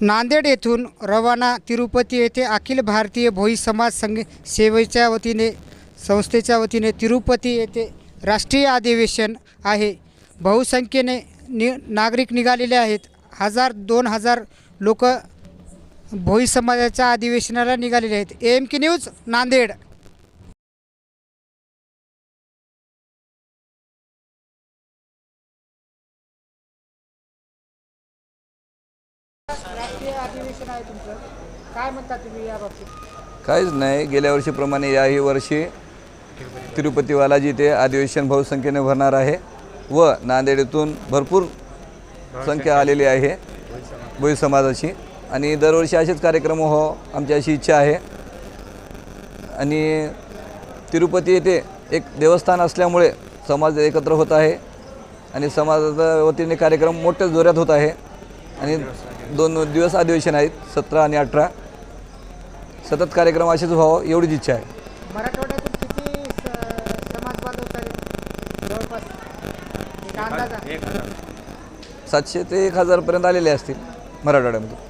नांदेड येथून रवाना तिरुपती येथे अखिल भारतीय भोई समाज संघ सेवेच्या वतीने संस्थेच्या वतीने तिरुपती येथे राष्ट्रीय अधिवेशन आहे. बहुसंख्येने नि नागरिक निघालेले आहेत. हजार दोन हजार लोक भोई समाजाच्या अधिवेशनाला निघालेले आहेत. M K news Nanded. अधिवेशन आहे तुमचं? काय म्हणता तुम्ही या बाबतीत? काहीच नाही. गेल्या वर्षीप्रमाणे याही वर्षी तिरुपती बालाजी ते अधिवेशन बहुसंख्येने भरणार आहे व नांदेड येथून भरपूर संख्या आलेली आहे भोई समाजाची. आणि दरवर्षी असेच कार्यक्रम हो आमची अशी इच्छा आहे. आणि तिरुपती येथे एक देवस्थान असल्यामुळे समाज एकत्र होत आहे. आणि समाजाच्या वतीने कार्यक्रम मोठ्या जोऱ्यात होत आहे. आणि दोन दिवस अधिवेशन आहेत सतरा आणि अठरा. सतत कार्यक्रम असेच व्हावं एवढीच इच्छा आहे. मराठवाड्यातून किती स- समाज बांधव तरी जवळपास एक अंदाजा सातशे ते एक हजारपर्यंत आलेले असतील मराठवाड्यामध्ये.